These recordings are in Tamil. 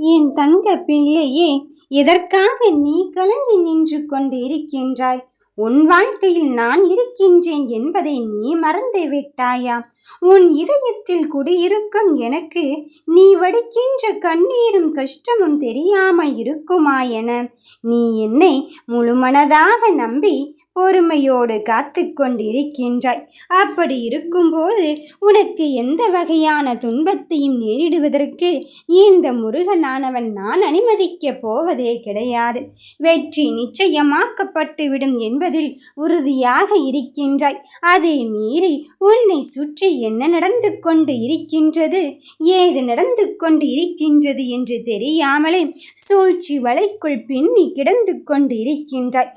என் தங்க பிள்ளையே எதற்காக நீ கலங்கி நின்று கொண்டு இருக்கின்றாய் உன் வாழ்க்கையில் நான் இருக்கின்றேன் என்பதை நீ மறந்து விட்டாயா உன் இதயத்தில் குடியிருக்கும் எனக்கு நீ வடிக்கின்ற கண்ணீரும் கஷ்டமும் தெரியாமல் இருக்குமா என நீ என்னை முழுமனதாக நம்பி பொறுமையோடு காத்து கொண்டிருக்கின்றாய். அப்படி இருக்கும்போது உனக்கு எந்த வகையான துன்பத்தையும் நேரிடுவதற்கு இந்த முருகனானவன் நான் அனுமதிக்கப் போவதே கிடையாது. வெற்றி நிச்சயமாக்கப்பட்டுவிடும் என்பதில் உறுதியாக இருக்கின்றாய். அதை மீறி உன்னை சுற்றி என்ன நடந்து கொண்டு இருக்கின்றது? ஏது நடந்து கொண்டு இருக்கின்றது என்று தெரியாமலே சூழ்ச்சி வலைக்குள் பின்னி கிடந்து கொண்டு இருக்கின்றாய்.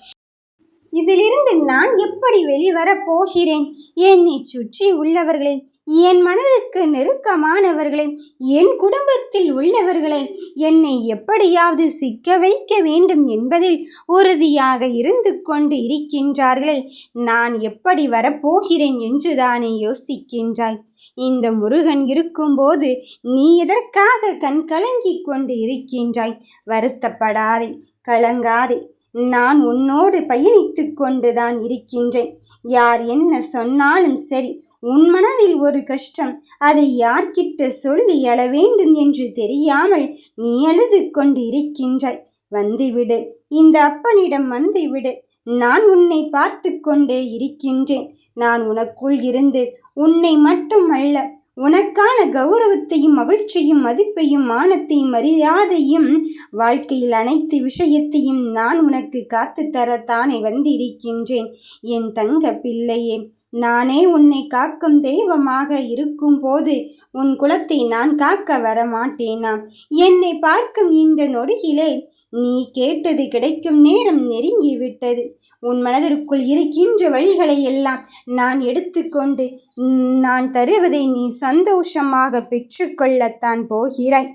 இதிலிருந்து நான் எப்படி வெளிவரப் போகிறேன்? என்னை சுற்றி உள்ளவர்களே என் மனதுக்கு நெருக்கமானவர்களே என் குடும்பத்தில் உள்ளவர்களே என்னை எப்படியாவது சிக்க வைக்க வேண்டும் என்பதில் உறுதியாக இருந்து கொண்டு இருக்கின்றார்களே நான் எப்படி வரப்போகிறேன் என்றுதானே யோசிக்கின்றாய். இந்த முருகன் இருக்கும்போது நீ எதற்காக கண் கலங்கிக் கொண்டு இருக்கின்றாய்? வருத்தப்படாதே கலங்காதே. நான் உன்னோடு பயணித்து கொண்டுதான் இருக்கின்றேன். யார் என்ன சொன்னாலும் சரி உன் மனதில் ஒரு கஷ்டம் அதை யார்கிட்ட சொல்லி எழ வேண்டும் என்று தெரியாமல் நீ அழுது கொண்டு இருக்கின்றாய் வந்துவிடு இந்த அப்பனிடம் வந்துவிடு. நான் உன்னை பார்த்து கொண்டே இருக்கின்றேன். நான் உனக்குள் இருந்து உன்னை மட்டும் அல்ல உனக்கான கௌரவத்தையும் மகிழ்ச்சியும் மதிப்பையும் மானத்தையும் மரியாதையும் வாழ்க்கையில் அனைத்து விஷயத்தையும் நான் உனக்கு காத்து தரத்தானே வந்திருக்கின்றேன். என் தங்க பிள்ளையே நானே உன்னை காக்கும் தெய்வமாக இருக்கும் போது உன் குலத்தை நான் காக்க வரமாட்டேனா? என்னை பார்க்கும் இந்த நொடியிலே நீ கேட்டது கிடைக்கும் நேரம் நெருங்கிவிட்டது. உன் மனதிற்குள் இருக்கின்ற வழிகளை எல்லாம் நான் எடுத்துக்கொண்டு நான் தருவதை நீ சந்தோஷமாக பெற்றுக்கொள்ளத்தான் போகிறாய்.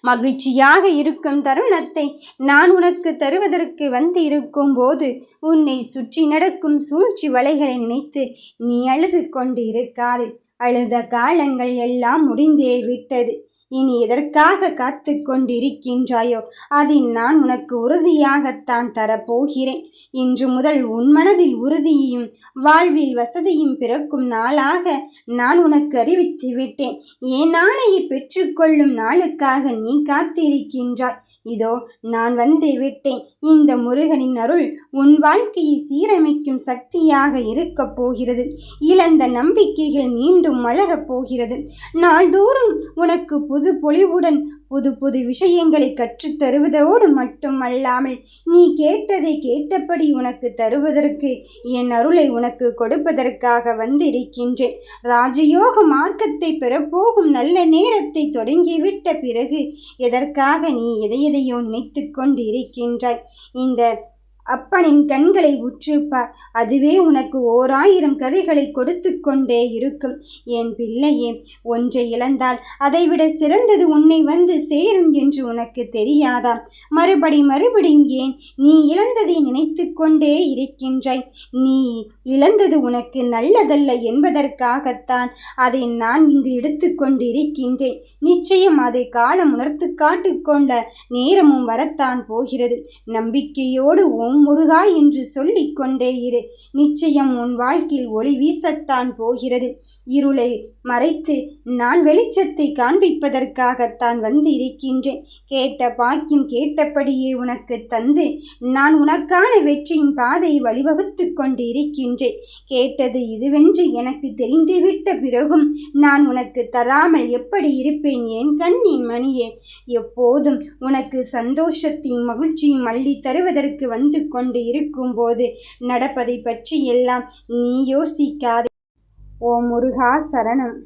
மகிழ்ச்சியாக இருக்கும் தருணத்தை நான் உனக்கு தருவதற்கு வந்து இருக்கும் போது உன்னை சுற்றி நடக்கும் சூழ்ச்சி வலைகளை நினைத்து நீ அழுது கொண்டு இருக்காது அழுத காலங்கள் எல்லாம் முடிந்தே விட்டது. இனி எதற்காக காத்து கொண்டிருக்கின்றாயோ அதை நான் உனக்கு உறுதியாகத்தான் தரப்போகிறேன். இன்று முதல் உன் மனதில் உறுதியையும் வாழ்வில் வசதியும் பிறக்கும் நாளாக நான் உனக்கு அறிவித்து விட்டேன். என் ஆணையை பெற்றுக்கொள்ளும் நாளுக்காக நீ காத்திருக்கின்றாய்? இதோ நான் வந்து விட்டேன். இந்த முருகனின் அருள் உன் வாழ்க்கையை சீரமைக்கும் சக்தியாக இருக்கப் போகிறது. இழந்த நம்பிக்கைகள் மீண்டும் மலரப் போகிறது. நாள்தோறும் உனக்கு புது புது பொலிவுடன் புது புது விஷயங்களை கற்றுத் தருவதோடு மட்டுமல்லாமல் நீ கேட்டதை கேட்டபடி உனக்கு தருவதற்கு என் அருளை உனக்கு கொடுப்பதற்காக வந்திருக்கின்றேன். ராஜயோக மார்க்கத்தை பெறப்போகும் நல்ல நேரத்தை தொடங்கிவிட்ட பிறகு எதற்காக நீ எதையதையோ நினைத்து கொண்டு இருக்கின்றாய் இந்த அப்பனின் கண்களை உற்றுப்பார் அதுவே உனக்கு ஓராயிரம் கதைகளை கொடுத்து கொண்டே இருக்கும். என் பிள்ளையே ஒன்றை இழந்தால் அதைவிட சிறந்தது உன்னை வந்து சேரும் என்று உனக்கு தெரியாதா? மறுபடி மறுபடியும் ஏன் நீ இழந்ததை நினைத்து கொண்டே இருக்கின்றாய்? நீ இழந்தது உனக்கு நல்லதல்ல என்பதற்காகத்தான் அதை நான் இங்கு எடுத்துக்கொண்டு இருக்கின்றேன் நிச்சயம் அதை காலம் உணர்த்து காட்டுக்கொண்ட நேரமும் வரத்தான் போகிறது. நம்பிக்கையோடு ஓ ஓம் முருகா என்று சொல்லிக் கொண்டே இரு. நிச்சயம் உன் வாழ்க்கையில் ஒளி வீசத்தான் போகிறது. இருளை மறைத்து நான் வெளிச்சத்தை காண்பிப்பதற்காகத்தான் வந்து இருக்கின்றேன் கேட்ட பாக்கியம் கேட்டபடியே உனக்கு தந்து நான் உனக்கான வெற்றியின் பாதையை வழிவகுத்து கொண்டு இருக்கின்றேன் கேட்டது இதுவென்று எனக்கு தெரிந்துவிட்ட பிறகும் நான் உனக்கு தராமல் எப்படி இருப்பேன்? என் கண்ணின் மணியே எப்போதும் உனக்கு சந்தோஷத்தையும் மகிழ்ச்சியும் அள்ளி தருவதற்கு வந்து கொண்டு இருக்கும்போது நடப்பதை பற்றி எல்லாம் நீ யோசிக்காதே. ஓ முருகா சரணம்.